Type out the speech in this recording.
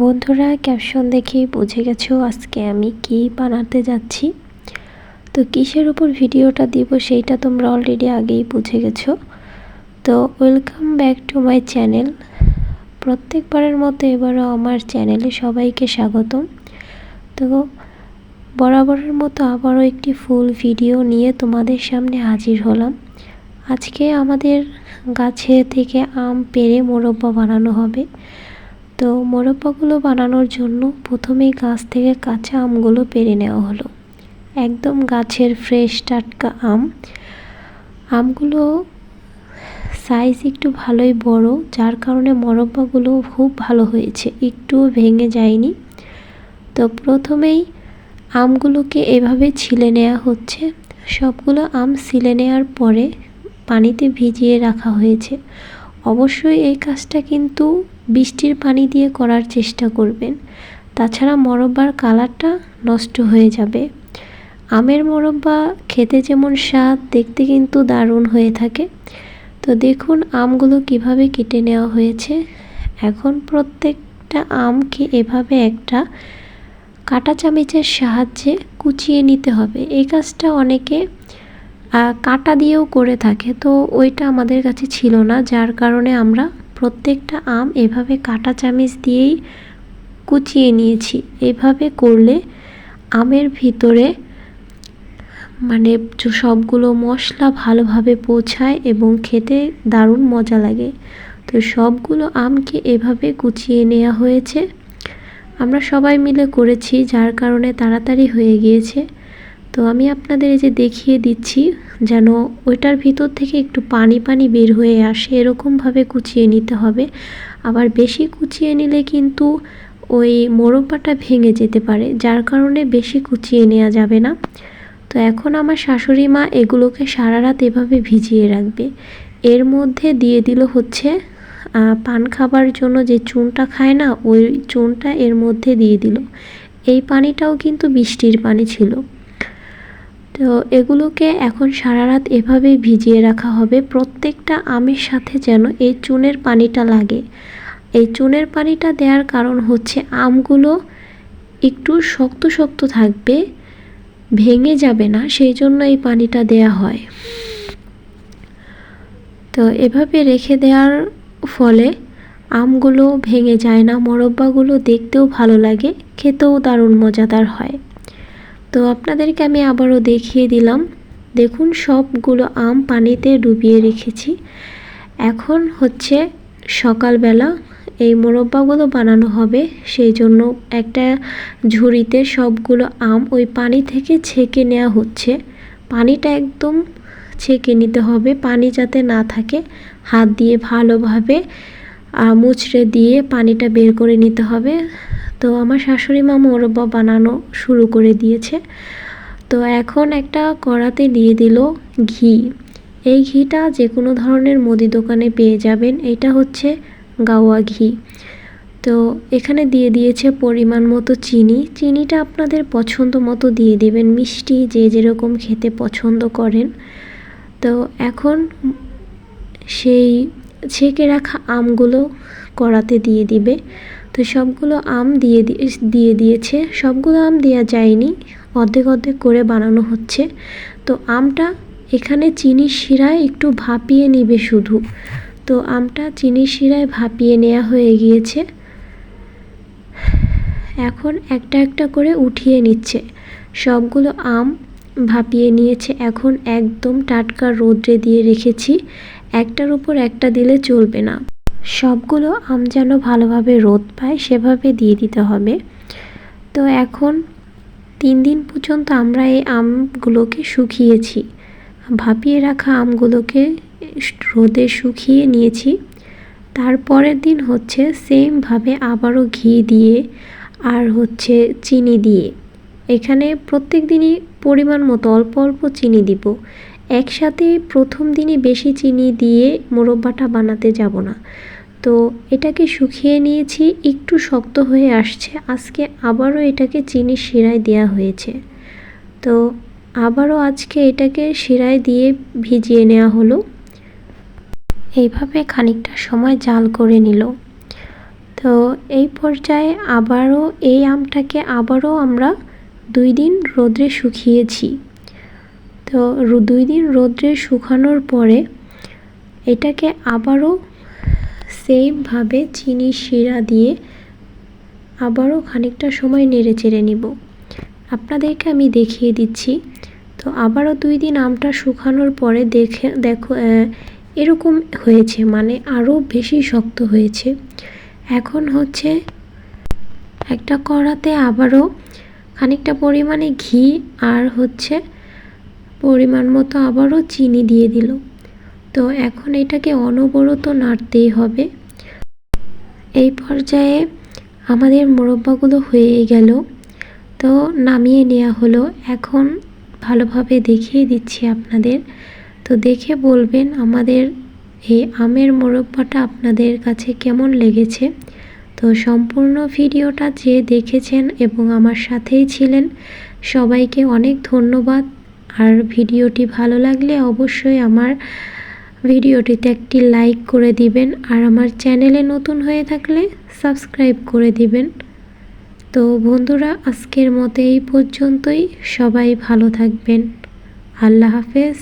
বন্ধুরা ক্যাপশন দেখেই বুঝে গেছো আজকে আমি কি বানাতে যাচ্ছি? তো কিসের উপর ভিডিওটা দিব সেইটা তোমরা অলরেডি আগেই বুঝে গেছো। তো welcome back to my channel প্রত্যেকবারের মতো এবারও আমার চ্যানেলে সবাইকে স্বাগতম। তো বরাবরের মতো আবারও একটি ফুল ভিডিও নিয়ে তোমাদের সামনে হাজির হলাম। আজকে আমাদের গাছে থেকে আম পেরে মোরব্বা বানানো হবে। তো মোরব্বাগুলো বানানোর জন্য প্রথমেই গাছ থেকে কাঁচা আমগুলো পেরে নেওয়া হলো। একদম গাছের ফ্রেশ টাটকা আম। আমগুলো সাইজ একটু ভালোই বড়, যার কারণে মোরব্বাগুলো খুব ভালো হয়েছে, একটুও ভেঙে যায়নি। তো প্রথমেই আমগুলোকে এভাবে ছিলে নেওয়া হচ্ছে। সবগুলো আম ছিলে নেওয়ার পরে পানিতে ভিজিয়ে রাখা হয়েছে। অবশ্যই এই কাজটা কিন্তু বৃষ্টির পানি দিয়ে করার চেষ্টা করবেন। তাছাড়া মরব্বার কালারটা নষ্ট হয়ে যাবে। আমের মোরব্বা খেতে যেমন স্বাদ, দেখতে কিন্তু দারুণ হয়ে থাকে। তো দেখুন আমগুলো কীভাবে কেটে নেওয়া হয়েছে। এখন প্রত্যেকটা আমকে এভাবে একটা কাটা চামিচের সাহায্যে কুচিয়ে নিতে হবে। এই কাজটা অনেকে কাটা দিয়েও করে থাকে। তো ওইটা আমাদের কাছে ছিল না, যার কারণে আমরা প্রত্যেকটা আম এভাবে কাটা চামিচ দিয়েই কুচিয়ে নিয়েছি। এভাবে করলে আমের ভিতরে মানে সবগুলো মশলা ভালোভাবে পৌঁছায় এবং খেতে দারুণ মজা লাগে। তো সবগুলো আমকে এভাবে কুচিয়ে নেওয়া হয়েছে। আমরা সবাই মিলে করেছি, যার কারণে তাড়াতাড়ি হয়ে গিয়েছে। তো আমি আপনাদের এই যে দেখিয়ে দিচ্ছি, যেন ওইটার ভিতর থেকে একটু পানি পানি বের হয়ে আসে, এরকমভাবে কুচিয়ে নিতে হবে। আবার বেশি কুচিয়ে নিলে কিন্তু ওই মোরব্বাটা ভেঙে যেতে পারে, যার কারণে বেশি কুচিয়ে নেওয়া যাবে না। তো এখন আমার শাশুড়ি মা এগুলোকে সারা রাত এভাবে ভিজিয়ে রাখবে। এর মধ্যে দিয়ে দিল হচ্ছে পান খাবার জন্য যে চুনটা খায় না, ওই চুনটা এর মধ্যে দিয়ে দিল। এই পানিটাও কিন্তু বৃষ্টির পানি ছিল। তো এগুলোকে এখন সারা রাত এভাবেই ভিজিয়ে রাখা হবে। প্রত্যেকটা আমের সাথে যেন এই চুনের পানিটা লাগে। এই চুনের পানিটা দেওয়ার কারণ হচ্ছে আমগুলো একটু শক্ত শক্ত থাকবে, ভেঙে যাবে না, সেই জন্য এই পানিটা দেয়া হয়। তো এভাবে রেখে দেওয়ার ফলে আমগুলো ভেঙে যায় না, মরব্বাগুলো দেখতেও ভালো লাগে, খেতেও দারুণ মজাদার হয়। তো আপনাদেরকে আমি আবারও দেখিয়ে দিলাম। দেখুন, সবগুলো আম পানিতে ডুবিয়ে রেখেছি। এখন হচ্ছে সকালবেলা এই মোরব্বাগুলো বানানো হবে, সেই জন্য একটা ঝুড়িতে সবগুলো আম ওই পানি থেকে ছেঁকে নেওয়া হচ্ছে। পানিটা একদম ছেঁকে নিতে হবে, পানি যাতে না থাকে, হাত দিয়ে ভালোভাবে মুচড়ে দিয়ে পানিটা বের করে নিতে হবে। তো আমার শাশুড়ি মা মোরব্বা বানানো শুরু করে দিয়েছে। তো এখন একটা কড়াতে দিয়ে দিল ঘি। এই ঘিটা যে কোনো ধরনের মুদি দোকানে পেয়ে যাবেন। এটা হচ্ছে গাওয়া ঘি। তো এখানে দিয়ে দিয়েছে পরিমাণ মতো চিনি। চিনিটা আপনাদের পছন্দ মতো দিয়ে দেবেন। মিষ্টি যে যেরকম খেতে পছন্দ করেন। তো এখন সেই ছেঁকে রাখা আমগুলো কড়াতে দিয়ে দিবে। তো সবগুলো আম দিয়ে দিয়ে দিয়েছে। সবগুলো আম দেওয়া যায়নি। অর্ধেক অর্ধেক করে বানানো হচ্ছে। তো আমটা এখানে চিনির শিরায় একটু ভাপিয়ে নিবে শুধু। তো আমটা চিনির শিরায় ভাপিয়ে নেওয়া হয়ে গিয়েছে। এখন একটা একটা করে উঠিয়ে নিচ্ছে। সবগুলো আম ভাপিয়ে নিয়েছে। এখন একদম টাটকা রোদ্রে দিয়ে রেখেছি। একটার উপর একটা দিলে চলবে না। সবগুলো আম যেন ভালোভাবে রোদ পায়, সেভাবে দিয়ে দিতে হবে। তো এখন তিন দিন পর্যন্ত আমরা এই আমগুলোকে শুকিয়েছি, ভাপিয়ে রাখা আমগুলোকে রোদে শুকিয়ে নিয়েছি। তারপরের দিন হচ্ছে সেমভাবে আবারও ঘি দিয়ে আর হচ্ছে চিনি দিয়ে। এখানে প্রত্যেক দিনই পরিমাণ মতো, অল্প অল্প চিনি দিব। একসাথে প্রথম দিনই বেশি চিনি দিয়ে মোরব্বাটা বানাতে যাব না। তো এটাকে শুকিয়ে নিয়েছি, একটু শক্ত হয়ে আসছে। আজকে আবারও এটাকে চিনি শিরায় দেওয়া হয়েছে। তো আবারও আজকে এটাকে শিরায় দিয়ে ভিজিয়ে নেওয়া হলো। এইভাবে খানিকটা সময় জাল করে নিল। তো এই পর্যায়ে আবারও এই আমটাকে আবারও আমরা দুই দিন রোদ্রে শুকিয়েছি। তো দুই দিন রোদ্রে শুকানোর পরে এটাকে আবারও সেমভাবে চিনি শিরা দিয়ে আবারও খানিকটা সময় নেড়ে চেড়ে নিব। আপনাদেরকে আমি দেখিয়ে দিচ্ছি। তো আবারও দুই দিন আমটা শুকানোর পরে দেখে, দেখো এরকম হয়েছে মানে আরও বেশি শক্ত হয়েছে। এখন হচ্ছে একটা কড়াতে আবারও খানিকটা পরিমাণে ঘি আর হচ্ছে পরিমাণ মতো আবারও চিনি দিয়ে দিল। তো এখন এটাকে অনবরত নাড়তেই হবে। এই পর্যায়ে আমাদের মোরব্বাগুলো হয়ে গেল। তো নামিয়ে নেওয়া হলো। এখন ভালোভাবে দেখিয়ে দিচ্ছি আপনাদের। তো দেখে বলবেন আমাদের এই আমের মোরব্বাটা আপনাদের কাছে কেমন লেগেছে। তো সম্পূর্ণ ভিডিওটা যে দেখেছেন এবং আমার সাথেই ছিলেন, সবাইকে অনেক ধন্যবাদ। আর ভিডিওটি ভালো লাগলে অবশ্যই আমার ভিডিওটিতে একটি লাইক করে দিবেন আর আমার চ্যানেলে নতুন হয়ে থাকলে সাবস্ক্রাইব করে দিবেন। তো বন্ধুরা, আজকের মতো এই পর্যন্তই। সবাই ভালো থাকবেন। আল্লাহ হাফেজ।